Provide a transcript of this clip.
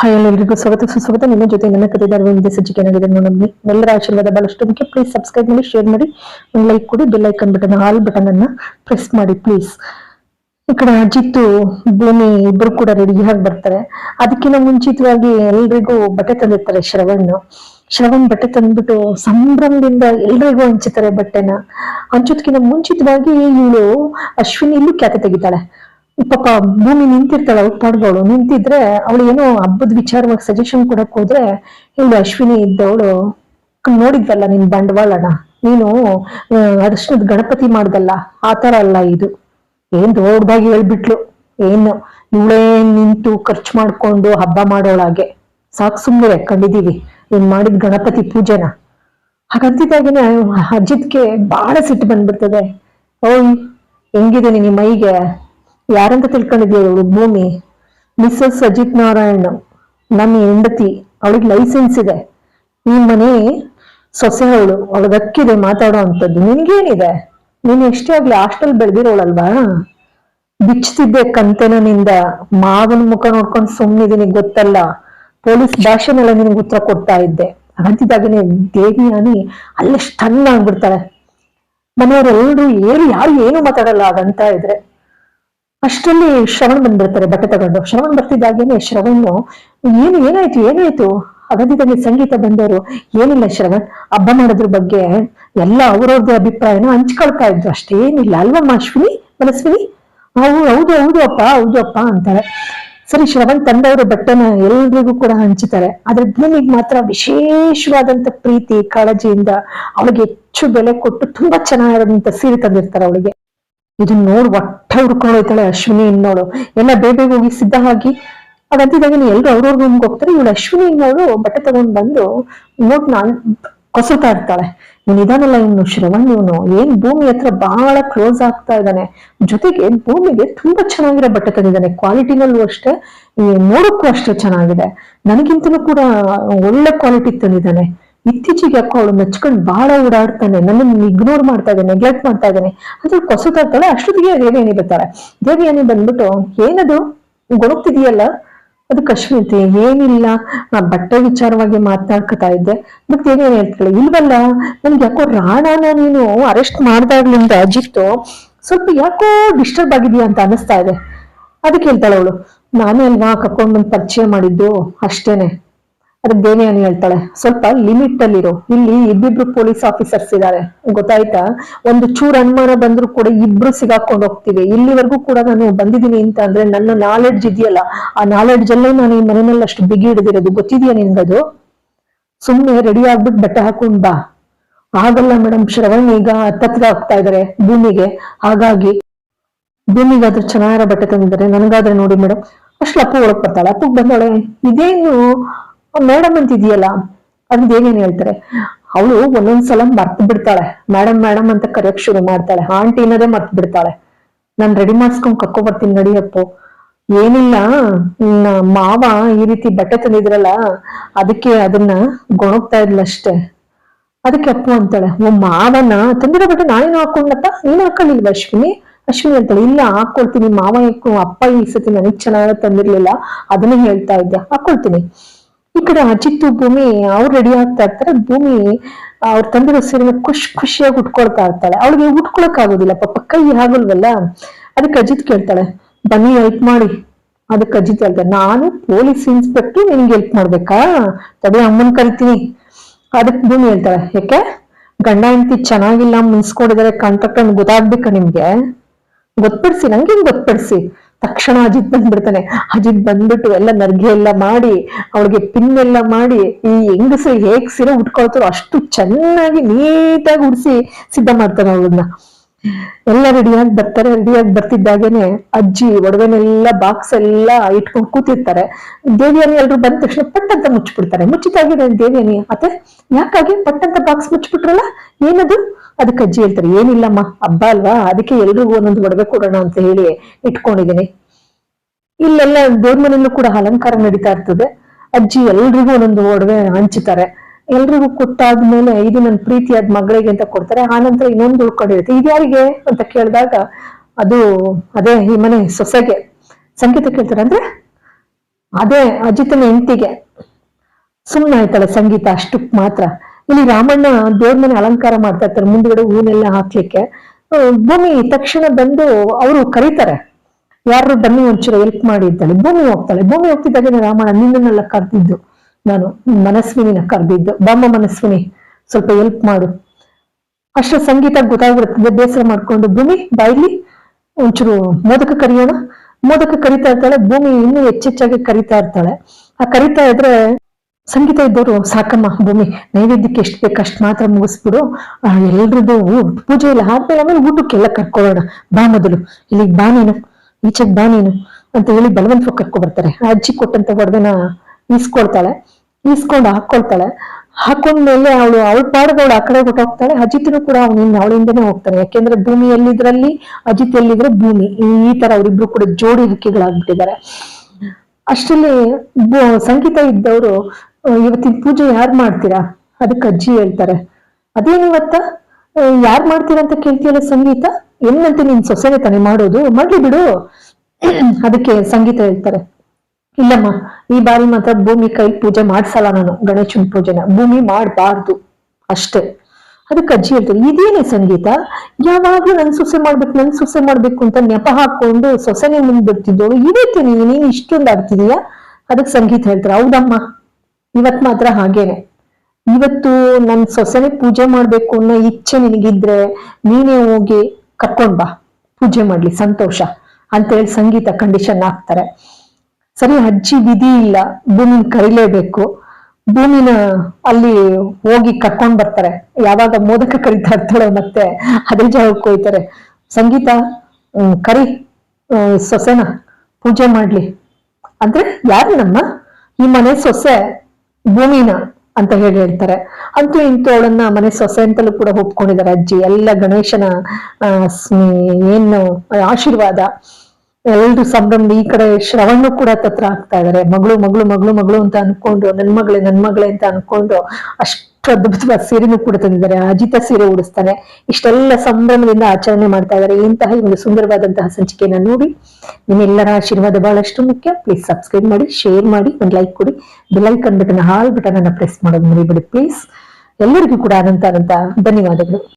Hi ಎಲ್ಲರಿಗೂ ಸ್ವಾಗತ. ಸುಸ್ವಾಗತ. ನಿಮ್ಮ ಜೊತೆ ನನ್ನ ಕಥೆದಾರ ಒಂದು ಸಜ್ಜಿಕೆ ಏನಾಗಿದೆ ನೋಡಿ ಎಲ್ಲರ ಆಶೀರ್ವಾದ ಬಹಳಷ್ಟು. ಮುಖ್ಯ ಪ್ಲೀಸ್ ಸಬ್ಸ್ಕ್ರೈಬ್ ಮಾಡಿ ಶೇರ್ ಮಾಡಿ. ಒಂದು ಲೈಕ್ ಕೊಡಿ bell icon button all button ಅನ್ನ ಪ್ರೆಸ್ ಮಾಡಿ ಪ್ಲೀಸ್ ಈ ಕಡೆ ಅಜಿತ್ತು, ಭೂಮಿ ಇಬ್ರು ಕೂಡ ರೆಡಿಯಾಗಿ ಬರ್ತಾರೆ. ಅದಕ್ಕಿಂತ ಮುಂಚಿತವಾಗಿ ಎಲ್ರಿಗೂ ಬಟ್ಟೆ ತಂದಿರ್ತಾರೆ ಶ್ರವಣ್ ಶ್ರವಣ್ ಬಟ್ಟೆ ತಂದ್ಬಿಟ್ಟು ಸಂಭ್ರಮದಿಂದ ಎಲ್ರಿಗೂ ಹಂಚುತ್ತಾರೆ ಬಟ್ಟೆನ. ಹಂಚೋದ್ಕಿಂತ ಮುಂಚಿತವಾಗಿ ಇವಳು ಅಶ್ವಿನಿ ಇಲ್ಲೂ ಖ್ಯಾತೆ ತೆಗಿತಾಳೆ. ಪಾಪ ಭೂಮಿ ನಿಂತಿರ್ತಾಳೆ, ಅವ್ಳು ಪಾಡ್ಗಳು ನಿಂತಿದ್ರೆ ಅವಳು ಏನೋ ಹಬ್ಬದ ವಿಚಾರವಾಗಿ ಸಜೆಷನ್ ಕೊಡಕ್ ಹೋದ್ರೆ ಇವಳು ಅಶ್ವಿನಿ ಇದ್ದವಳು? ನೋಡಿದ್ವಲ್ಲ ನಿನ್ ಬಂಡವಾಳನ ನೀನು ಅದಷ್ಟದ್ ಗಣಪತಿ ಮಾಡ್ದಲ್ಲ? ಆತರ ಅಲ್ಲ ಇದು. ಏನ್ ದೊಡ್ಡದಾಗಿ ಹೇಳ್ಬಿಟ್ಲು. ಏನು, ಇವಳೇ ನಿಂತು ಖರ್ಚು ಮಾಡ್ಕೊಂಡು ಹಬ್ಬ ಮಾಡೋಳಾಗೆ ಸಾಕು ಸುಮ್ಮನೆ ಕಂಡಿದೀವಿ ನೀನ್ ಮಾಡಿದ ಗಣಪತಿ ಪೂಜೆನ. ಹಾಗಂತಿದ್ದಾಗೇನೆ ಅಜಿತ್ಗೆ ಬಹಳ ಸಿಟ್ಟು ಬಂದ್ಬಿಡ್ತದೆ. ಓಯ್, ಹೆಂಗಿದೆ ನಿನ್ನ ಮೈಗೆ? ಯಾರಂತ ತಿಳ್ಕೊಂಡಿದ್ಯಾ ಇವಳು? ಭೂಮಿ. ಮಿಸ್ಸಸ್ ಅಜಿತ್ ನಾರಾಯಣ್ ನನ್ನ ಹೆಂಡತಿ. ಅವಳಿಗೆ ಲೈಸೆನ್ಸ್ ಇದೆ. ಈ ಮನೆ ಸೊಸೆ ಅವಳು. ಅವಳಿಗೆ ಹಕ್ಕಿದೆ ಮಾತಾಡೋ ಅಂಥದ್ದು. ನಿನ್ಗೇನಿದೆ? ನೀನು ಎಷ್ಟೇ ಆಗ್ಲಿ ಹಾಸ್ಟೆಲ್ ಬೆಳೆದಿರೋಳಲ್ವಾ? ಕಂತೆನ ನಿಂದ. ಮಾವನ ಮುಖ ನೋಡ್ಕೊಂಡು ಸುಮ್ಮನಿದ್ದೀನಿ ಗೊತ್ತಲ್ಲ. ಪೊಲೀಸ್ ಭಾಷೆನೆಲ್ಲ ನಿನಗೆ ಉತ್ತರ ಕೊಡ್ತಾ ಇದ್ದೆ. ಅಂತಿದ್ದಾಗನೇ ದೇವಿಯಾನಿ ಅಲ್ಲೇ ಸ್ಟನ್ ಆಗ್ಬಿಡ್ತಾಳೆ. ಮನೆಯವರೆಲ್ಲರೂ ಏನು ಯಾರು ಏನು ಮಾತಾಡಲ್ಲ ಅದಂತ ಇದ್ರೆ. ಅಷ್ಟರಲ್ಲಿ ಶ್ರವಣ್ ಬಂದ್ಬಿಡ್ತಾರೆ ಬಟ್ಟೆ ತಗೊಂಡು. ಶ್ರವಣ್ ಬರ್ತಿದ್ದಾಗೇನೆ ಶ್ರವಣ್ ಏನು, ಏನಾಯ್ತು ಏನಾಯ್ತು? ಅಗದಿದಲ್ಲಿ ಸಂಗೀತ ಬಂದವರು, ಏನಿಲ್ಲ ಶ್ರವಣ್, ಹಬ್ಬ ಮಾಡೋದ್ರ ಬಗ್ಗೆ ಎಲ್ಲ ಅವ್ರವ್ರದ್ದು ಅಭಿಪ್ರಾಯನ ಹಂಚ್ಕೊಳ್ತಾ ಇದ್ರು. ಅಷ್ಟೇನಿಲ್ಲ. ಅಲ್ವಮ್ಮ ಅಶ್ವಿನಿ, ಮನಸ್ವಿನಿ? ಹೌದು ಹೌದು ಹೌದು ಅಪ್ಪ ಹೌದು ಅಪ್ಪ ಅಂತಾರೆ. ಸರಿ, ಶ್ರವಣ್ ತಂದವರು ಬಟ್ಟೆನ ಎಲ್ರಿಗೂ ಕೂಡ ಹಂಚುತ್ತಾರೆ ಆದ್ರೆ ಭೂಮಿಗೆ ಮಾತ್ರ ವಿಶೇಷವಾದಂತ ಪ್ರೀತಿ, ಕಾಳಜಿಯಿಂದ ಅವಳಿಗೆ ಹೆಚ್ಚು ಬೆಲೆ ಕೊಟ್ಟು ತುಂಬಾ ಚೆನ್ನಾಗಿರೋದಂತ ಸೀರೆ ತಂದಿರ್ತಾರೆ ಅವಳಿಗೆ. ಇದನ್ನ ನೋಡ್ ಒಟ್ಟ ಹುಡ್ಕೊಂಡು ಹೋಯ್ತಾಳೆ ಅಶ್ವಿನಿ ಇನ್ನೋಳು. ಎಲ್ಲ ಬೇಗ ಬೇಗ ಹೋಗಿ ಸಿದ್ಧ ಆಗಿ ಅದಂತಿದಾಗ ಎಲ್ರು ಅವ್ರವ್ರ ರೂಮ್ಗೆ ಹೋಗ್ತಾರೆ. ಇವಳು ಅಶ್ವಿನಿ ಇನ್ನೋಳು ಬಟ್ಟೆ ತಗೊಂಡ್ ಬಂದು ನೋಟ್ ನಾನ್ ಕೊಸಳ್ತಾ ಇರ್ತಾಳೆ. ಇವನು ಇದಾನಲ್ಲ ಇವನು ಶ್ರವಣ್ ಇವನು. ಏನ್ ಭೂಮಿ ಹತ್ರ ಬಹಳ ಕ್ಲೋಸ್ ಆಗ್ತಾ ಇದ್ದಾನೆ. ಜೊತೆಗೆ ಭೂಮಿಗೆ ತುಂಬಾ ಚೆನ್ನಾಗಿರೋ ಬಟ್ಟೆ ತಂದಿದ್ದಾನೆ. ಕ್ವಾಲಿಟಿನಲ್ಲೂ ಅಷ್ಟೇ ನೋಡಕ್ಕೂ ಅಷ್ಟೇ ಚೆನ್ನಾಗಿದೆ. ನನಗಿಂತಲೂ ಕೂಡ ಒಳ್ಳೆ ಕ್ವಾಲಿಟಿ ತಂದಿದ್ದಾನೆ. ಇತ್ತೀಚೆಗೆ ಯಾಕೋ ಅವಳು ಮೆಚ್ಕೊಂಡು ಬಹಳ ಓಡಾಡ್ತಾನೆ, ನನ್ನನ್ನು ಇಗ್ನೋರ್ ಮಾಡ್ತಾ ಇದ್ದಾನೆ ನೆಗ್ಲೆಕ್ಟ್ ಮಾಡ್ತಾ ಇದ್ದಾನೆ. ಅದ್ರ ಕೊಸತಾ ಇರ್ತಾಳೆ, ಅಷ್ಟೊತ್ತಿಗೆ ದೇವಿಯಾನಿ ಬರ್ತಾರೆ ದೇವಿಯಾನಿ ಬಂದ್ಬಿಟ್ಟು, ಏನದು? ಗೊಣಗ್ತಿದೆಯಲ್ಲ ಅದು ಅಶ್ವಿನಿ ಏನಿಲ್ಲ. ನಾ ಬಟ್ಟೆ ವಿಚಾರವಾಗಿ ಮಾತಾಡ್ಕೊತಾ ಇದ್ದೆ. ಮತ್ತೆ ಏನೇನು ಹೇಳ್ತಾಳೆ, ಇಲ್ವಲ್ಲ, ನನ್ಗೆ ಯಾಕೋ ರಾಣಾನ ನೀನು ಅರೆಸ್ಟ್ ಮಾಡ್ದಾಗ್ಲಿಂದ ಅಜಿತ್ತು, ಸ್ವಲ್ಪ ಯಾಕೋ ಡಿಸ್ಟರ್ಬ್ ಆಗಿದೆಯಾ ಅಂತ ಅನಿಸ್ತಾ ಇದೆ. ಅದಕ್ಕೆ ಹೇಳ್ತಾಳೆ ಅವಳು, ನಾನೇ ಅಲ್ವಾ ಕರ್ಕೊಂಡ್ ಬಂದು ಪರಿಚಯ ಮಾಡಿದ್ದು? ಅಷ್ಟೇನೆ. ಅದಕ್ಕೆ ದೇವಿಯಾನಿ ಹೇಳ್ತಾಳೆ, ಸ್ವಲ್ಪ ಲಿಮಿಟ್ ಅಲ್ಲಿರೋ ಇಲ್ಲಿ ಇಬ್ಬಿಬ್ರು ಪೊಲೀಸ್ ಆಫೀಸರ್ಸ್ ಇದ್ದಾರೆ ಗೊತ್ತಾಯ್ತಾ? ಒಂದು ಚೂರ್ ಅನುಮಾನ ಬಂದ್ರು ಕೂಡ ಇಬ್ರು ಸಿಗಾಕೊಂಡು ಹೋಗ್ತೀವಿ. ಇಲ್ಲಿವರೆಗೂ ಕೂಡ ನಾನು ಬಂದಿದ್ದೀನಿ ಅಂತ ಅಂದ್ರೆ ನನ್ನ ನಾಲೆಡ್ಜ್ ಇದೆಯಲ್ಲ, ಆ ನಾಲೆಡ್ಜ್ ಅಲ್ಲೇ ನಾನು ಈ ಮನೆಯಲ್ಲಿ ಅಷ್ಟು ಬಿಗಿ ಹಿಡಿದಿರೋದು. ಗೊತ್ತಿದೆಯಾ ನಿನ್ಗದು? ಸುಮ್ಮನೆ ರೆಡಿ ಆಗ್ಬಿಟ್ಟು ಬಟ್ಟೆ ಹಾಕೊಂಡ್ ಬಾ. ಆಗಲ್ಲ ಮೇಡಮ್ ಶ್ರವಣ್ ಈಗ ಹತ್ತತ್ರ ಆಗ್ತಾ ಇದಾರೆ ಭೂಮಿಗೆ. ಹಾಗಾಗಿ ಭೂಮಿಗಾದ್ರೆ ಚೆನ್ನಾಗಿರೋ ಬಟ್ಟೆ ತಂದಿದ್ದಾರೆ. ನನಗಾದ್ರೆ ನೋಡಿ ಮೇಡಮ್ ಅಷ್ಟು ಅಪ್ಪು ಒಳಗ್ ಬರ್ತಾಳೆ. ಅಪ್ಪಗ್ ಬಂದವಳೆ, ಇದೇನು ಮೇಡಮ್ ಅಂತ ಇದೆಯಲ್ಲ ಏನೇನ್ ಹೇಳ್ತಾರೆ? ಅವಳು ಒಂದೊಂದ್ಸಲ ಮರ್ತು ಬಿಡ್ತಾಳೆ. ಮೇಡಮ್ ಮೇಡಮ್ ಅಂತ ಕರೆಯಕ್ ಶುರು ಮಾಡ್ತಾಳೆ. ಆಂಟಿ ಅನ್ನೋದೇ ಮರ್ತು ಬಿಡ್ತಾಳೆ. ನಾನ್ ರೆಡಿ ಮಾಡ್ಸ್ಕೊಂಡ್ ಕಕ್ಕೋ ಬರ್ತೀನಿ ನಡಿ ಅಪ್ಪು. ಏನಿಲ್ಲ ಮಾವ ಈ ರೀತಿ ಬಟ್ಟೆ ತಂದಿದ್ರಲ್ಲ, ಅದಕ್ಕೆ ಅದನ್ನ ಗೊಣಗ್ತಾ ಇದ್ಲ ಅಷ್ಟೇ. ಅದಕ್ಕೆ ಅಪ್ಪು ಅಂತಾಳೆ, ಓ, ಮಾವನ ತಂದಿರೋ ಬಟ್ಟೆ ನಾನೇನು ಹಾಕೊಂಡಪ್ಪ ನೀನು ಹಾಕೊಂಡಿಲ್ವ ಅಶ್ವಿನಿ? ಅಶ್ವಿನಿ ಹೇಳ್ತಾಳೆ ಇಲ್ಲ ಹಾಕೊಳ್ತೀನಿ ಮಾವ, ಅಪ್ಪ ಈ ಸತಿ ನನಗ್ ಚೆನ್ನಾಗಿ ತಂದಿರ್ಲಿಲ್ಲ. ಅದನ್ನೇ ಹೇಳ್ತಾ ಇದ್ದೆ. ಹಾಕೊಳ್ತೀನಿ ಈ ಕಡೆ ಅಜಿತ್ತು ಭೂಮಿ ಅವ್ರು ರೆಡಿ ಆಗ್ತಾ ಇರ್ತಾರೆ. ಭೂಮಿ ಅವ್ರ ತಂದಿರೋ ಸೀರೆನ ಖುಷಿ ಖುಷಿಯಾಗಿ ಉಟ್ಕೊಳ್ತಾ ಇರ್ತಾಳೆ. ಅವಳಿಗೆ ಉಟ್ಕೊಳಕ್ ಆಗೋದಿಲ್ಲ. ಪಾಪ ಕೈ ಆಗಲ್ವಲ್ಲ ಅದಕ್ಕೆ ಅಜಿತ್ ಕೇಳ್ತಾಳೆ, ಬನ್ನಿ ಹೆಲ್ಪ್ ಮಾಡಿ. ಅದಕ್ಕೆ ಅಜಿತ್ ಹೇಳ್ತಾರೆ ನಾನು ಪೊಲೀಸ್ ಇನ್ಸ್ಪೆಕ್ಟರ್, ನಿನ್ಗೆ ಹೆಲ್ಪ್ ಮಾಡ್ಬೇಕಾ? ತಡೆ ಅಮ್ಮನ್ ಕರಿತೀನಿ. ಅದಕ್ಕೆ ಭೂಮಿ ಹೇಳ್ತಾಳೆ, ಯಾಕೆ? ಗಂಡ ಹೆಂಡತಿ ಚೆನ್ನಾಗಿಲ್ಲ ಮುನ್ಸ್ಕೊಂಡಿದ್ದಾರೆ ಕಾಂಟ್ರಾಕ್ಟ್ ಅನ್ನು ಗೊತ್ತಾಗ್ಬೇಕಾ ನಿಮ್ಗೆ? ಗೊತ್ತಪಡಿಸಿ ನಂಗೆ ಗೊತ್ತಪಡಿಸಿ ತಕ್ಷಣ ಅಜಿತ್ ಬಂದ್ಬಿಡ್ತಾನೆ. ಅಜಿತ್ ಬಂದ್ಬಿಟ್ಟು ಎಲ್ಲ ನರ್ಗೆ ಎಲ್ಲ ಮಾಡಿ, ಅವಳಿಗೆ ಪಿನ್ ಎಲ್ಲ ಮಾಡಿ, ಈ ಹೆಂಗಸರು ಹೇಗ್ ಸೀರೆ ಉಟ್ಕೊಳ್ತಾರೋ ಅಷ್ಟು ಚೆನ್ನಾಗಿ ನೀಟಾಗಿ ಉಡ್ಸಿ ಸಿದ್ಧ ಮಾಡ್ತಾನೆ ಅವಳನ್ನ. ಎಲ್ಲ ರೆಡಿಯಾಗಿ ಬರ್ತಾರೆ. ರೆಡಿಯಾಗಿ ಬರ್ತಿದ್ದಾಗೇನೆ ಅಜ್ಜಿ ಒಡವೆನೆಲ್ಲ ಬಾಕ್ಸ್ ಎಲ್ಲ ಇಟ್ಕೊಂಡು ಕೂತಿರ್ತಾರೆ. ದೇವಿಯನ್ನ ಎಲ್ರು ಬಂದ ತಕ್ಷಣ ಪಟ್ ಅಂತ ಮುಚ್ಚಿಬಿಡ್ತಾರೆ. ಮುಚ್ಚಿದಾಗಿದೆ ದೇವಿಯನಿ. ಅತ್ತೆ ಯಾಕಾಗಿ ಪಟ್ ಅಂತ ಬಾಕ್ಸ್ ಮುಚ್ಚಿಬಿಟ್ರಲ್ಲ? ಏನದು? ಅದಕ್ಕೆ ಅಜ್ಜಿ ಹೇಳ್ತಾರೆ, ಏನಿಲ್ಲಮ್ಮ, ಹಬ್ಬ ಅಲ್ವಾ? ಅದಕ್ಕೆ ಎಲ್ರಿಗೂ ಒಂದೊಂದು ಒಡವೆ ಕೊಡೋಣ ಅಂತ ಹೇಳಿ ಇಟ್ಕೊಂಡಿದ್ದೀನಿ. ಇಲ್ಲೆಲ್ಲ ದೇವ್ರ ಮನೆಯಲ್ಲೂ ಕೂಡ ಅಲಂಕಾರ ನಡೀತಾ ಇರ್ತದೆ. ಅಜ್ಜಿ ಎಲ್ರಿಗೂ ಒಂದೊಂದು ಒಡವೆ ಹಂಚುತ್ತಾರೆ ಎಲ್ರಿಗೂ ಕೊಟ್ಟಾದ್ಮೇಲೆ ಇದು ನನ್ನ ಪ್ರೀತಿಯಾದ ಮಗಳಿಗೆ ಅಂತ ಕೊಡ್ತಾರೆ. ಆನಂತರ ಇನ್ನೊಂದು ಉಳ್ಕೊಂಡಿರುತ್ತೆ. ಇದ್ಯಾರಿಗೆ ಅಂತ ಕೇಳಿದಾಗ ಅದು ಅದೇ ಈ ಮನೆ ಸೊಸೆಗೆ. ಸಂಗೀತ ಕೇಳ್ತಾರೆ ಅಂದ್ರೆ ಅದೇ ಅಜಿತನ ಹೆಂಡತಿಗೆ. ಸುಮ್ಮನೆ ಆಯ್ತಾಳೆ ಸಂಗೀತ ಅಷ್ಟಕ್ ಮಾತ್ರ. ಇಲ್ಲಿ ರಾಮಣ್ಣ ದೇವ್ರ ಮನೆ ಅಲಂಕಾರ ಮಾಡ್ತಾ ಇರ್ತಾರೆ, ಮುಂದ್ಗಡೆ ಹೂನೆಲ್ಲ ಹಾಕ್ಲಿಕ್ಕೆ. ಭೂಮಿ ತಕ್ಷಣ ಬಂದು ಅವರು ಕರೀತಾರೆ. ಯಾರು ಬನ್ನಿ ಒಂಚೂರು ಹೆಲ್ಪ್ ಮಾಡಿ ಇದ್ದಾಳೆ, ಭೂಮಿ ಹೋಗ್ತಾಳೆ. ಭೂಮಿ ಹೋಗ್ತಿದ್ದಾಗೇನೆ ರಾಮಣ್ಣ, ನಿನ್ನನ್ನೆಲ್ಲ ಕರೆದಿದ್ದು. ನಾನು ಮನಸ್ವಿನಿನ ಕರೆದಿದ್ದು ಬಾಮ್ಮ ಮನಸ್ವಿನಿ, ಸ್ವಲ್ಪ ಹೆಲ್ಪ್ ಮಾಡು. ಅಷ್ಟು ಸಂಗೀತ ಗೊತ್ತಾಗ್ಬಿಡುತ್ತೆ, ಬೇಸರ ಮಾಡ್ಕೊಂಡು ಭೂಮಿ, ಬಾಯ್ಲಿ ಒಂಚೂರು ಮೋದಕ ಕರಿಯೋಣ. ಮೋದಕ ಕರಿತಾ ಇರ್ತಾಳೆ, ಭೂಮಿ ಇನ್ನೂ ಹೆಚ್ಚೆಚ್ಚಾಗಿ ಕರಿತಾ ಇರ್ತಾಳೆ. ಆ ಕರಿತಾ ಇದ್ರೆ ಸಂಗೀತ ಇದ್ದವರು ಸಾಕಮ್ಮ, ಭೂಮಿ. ನೈವೇದ್ಯಕ್ಕೆ ಎಷ್ಟು ಬೇಕು ಅಷ್ಟು ಮಾತ್ರ ಮುಗಿಸ್ಬಿಡು. ಎಲ್ರದ್ದು ಪೂಜೆ ಎಲ್ಲ ಆದ್ಮೇಲೆ ಆಮೇಲೆ ಊಟಕ್ಕೆಲ್ಲ ಕರ್ಕೊಳ್ಳೋಣ ಬಾ ಮೊದಲು. ಇಲ್ಲಿಗೆ ಬಾ ನೀನು. ಈಚೆಗೆ ಬಾ ಅಂತ ಹೇಳಿ ಬಲವಂತವಾಗಿ ಕರ್ಕೊ ಬರ್ತಾರೆ ಅಜ್ಜಿ ಕೊಟ್ಟಂತ ಒಡವೆನ ಈಸ್ಕೊಳ್ತಾಳೆ. ಈಸ್ಕೊಂಡು ಹಾಕೊಳ್ತಾಳೆ. ಹಾಕೊಂಡ್ಮೇಲೆ ಅವಳು ಅವಳ ಪಾಡದವಳು ಆ ಕಡೆ ಹೋಗ್ತಾಳೆ. ಅಜಿತ್ನು ಕೂಡ ಅವನಿಂದ ಅವಳಿಂದನೇ ಹೋಗ್ತಾನೆ. ಯಾಕೆಂದ್ರೆ ಭೂಮಿ ಎಲ್ಲಿದ್ರಲ್ಲಿ ಅಜಿತ್ ಎಲ್ಲಿದ್ರೆ ಭೂಮಿ. ಈ- ಈ ತರ ಅವರಿಬ್ರು ಕೂಡ ಜೋಡಿ ಹಕ್ಕಿಗಳಾಗ್ಬಿಟ್ಟಿದ್ದಾರೆ. ಅಷ್ಟರಲ್ಲಿ ಸಂಗೀತ ಇದ್ದವರು ಇವತ್ತಿನ ಪೂಜೆ ಯಾರು ಮಾಡ್ತೀರಾ? ಅದಕ್ಕೆ ಅಜ್ಜಿ ಹೇಳ್ತಾರೆ. ಅದೇನಿವತ್ತ ಯಾರು ಮಾಡ್ತೀರಾ ಅಂತ ಕೇಳ್ತೀಯಲ್ಲ ಸಂಗೀತ? ಏನಂತೆ ನಿನ್ ಸೊಸೆನೆ ತಾನೇ ಮಾಡೋದು? ಮಾಡ್ಲಿ ಬಿಡು. ಅದಕ್ಕೆ ಸಂಗೀತ ಹೇಳ್ತಾರೆ. ಇಲ್ಲಮ್ಮ, ಈ ಬಾರಿ ಮಾತ್ರ ಭೂಮಿ ಕೈ ಪೂಜೆ ಮಾಡ್ಸಲ್ಲ ನಾನು, ಗಣೇಶನ ಪೂಜೆನ. ಭೂಮಿ ಮಾಡಬಾರ್ದು ಅಷ್ಟೇ. ಅದಕ್ಕೆ ಅಜ್ಜಿ ಹೇಳ್ತಾರೆ, ಇದೇನೇ ಸಂಗೀತ? ಯಾವಾಗ್ಲೂ ನನ್ ಸೊಸೆ ಮಾಡ್ಬೇಕು, ನನ್ ಸೊಸೆ ಮಾಡ್ಬೇಕು ಅಂತ ನೆಪ ಹಾಕೊಂಡು ಸೊಸೆನೆ ಮುಂದ್ ಬಿಡ್ತಿದ್ದೋಳು ಇವತ್ತೇನೆ ನೀನು ಇಷ್ಟೊಂದು ಆಡ್ತಿದೀಯಾ ಅದಕ್ಕೆ ಸಂಗೀತ ಹೇಳ್ತಾರೆ, ಹೌದಮ್ಮ. ಇವತ್ ಮಾತ್ರ ಹಾಗೇನೆ. ಇವತ್ತು ನನ್ ಸೊಸೆನೆ ಪೂಜೆ ಮಾಡ್ಬೇಕು ಅನ್ನೋ ಇಚ್ಛೆ ನಿನಗಿದ್ರೆ ನೀನೇ ಹೋಗಿ ಕರ್ಕೊಂಡ್ ಬಾ. ಪೂಜೆ ಮಾಡ್ಲಿ, ಸಂತೋಷ ಅಂತ ಹೇಳಿ ಸಂಗೀತ ಕಂಡೀಷನ್ ಹಾಕ್ತಾರೆ. ಸರಿ, ಅಜ್ಜಿ ವಿಧಿ ಇಲ್ಲ, ಭೂಮಿನ ಕರಿಲೇಬೇಕು. ಭೂಮಿನ ಅಲ್ಲಿ ಹೋಗಿ ಕರ್ಕೊಂಡ್ ಬರ್ತಾರೆ. ಯಾವಾಗ ಮೋದಕ ಕರಿತಾ ಇರ್ತಾಳೆ ಮತ್ತೆ ಅದೇ ಜಾಗಕ್ಕೆ ಹೋಯ್ತಾರೆ. ಸಂಗೀತ ಕರಿ ಸೊಸೆನ ಪೂಜೆ ಮಾಡ್ಲಿ. ಅಂದ್ರೆ ಯಾರು ನಮ್ಮ, ಈ ಮನೆ ಸೊಸೆ ಭೂಮಿನ ಅಂತ ಹೇಳಿ ಹೇಳ್ತಾರೆ. ಅಂತೂ ಇಂತೂ ಅವಳನ್ನ ಮನೆ ಸೊಸೆ ಅಂತಲೂ ಕೂಡ ಒಪ್ಕೊಂಡಿದ್ದಾರೆ. ಅಜ್ಜಿ, ಎಲ್ಲ ಗಣೇಶನ ಏನು, ಆಶೀರ್ವಾದ, ಎಲ್ರು ಸಂಭ್ರಮ, ಈ ಕಡೆ ಶ್ರವಣ್ಣು ಕೂಡ ತತ್ರ ಆಗ್ತಾ ಇದಾರೆ ಮಗಳು ಮಗಳು ಮಗಳು ಮಗಳು ಅಂತ ಅನ್ಕೊಂಡು ನನ್ ಮಗಳೇ ನನ್ ಮಗಳೇ ಅಂತ ಅನ್ಕೊಂಡು ಅಷ್ಟು ಅದ್ಭುತವಾದ ಸೀರೆನೂ ಕೂಡ ತಂದಿದ್ದಾರೆ. ಅಜಿತ ಸೀರೆ ಉಡಿಸ್ತಾನೆ. ಇಷ್ಟೆಲ್ಲ ಸಂಭ್ರಮದಿಂದ ಆಚರಣೆ ಮಾಡ್ತಾ ಇದ್ದಾರೆ. ಇಂತಹ ಒಂದು ಸುಂದರವಾದಂತಹ ಸಂಚಿಕೆಯನ್ನ ನೋಡಿ ನಿಮ್ಮೆಲ್ಲರ ಆಶೀರ್ವಾದ ಬಹಳಷ್ಟು ಮುಖ್ಯ. ಪ್ಲೀಸ್ ಸಬ್ಸ್ಕ್ರೈಬ್ ಮಾಡಿ ಶೇರ್ ಮಾಡಿ, ಒಂದು ಲೈಕ್ ಕೊಡಿ. Bell icon button all button ಅನ್ನ ಪ್ರೆಸ್ ಮಾಡೋದು ಮರಿಬೇಡಿ. ಪ್ಲೀಸ್ ಎಲ್ಲರಿಗೂ ಕೂಡ ಅನಂತ ಅನಂತ ಧನ್ಯವಾದಗಳು.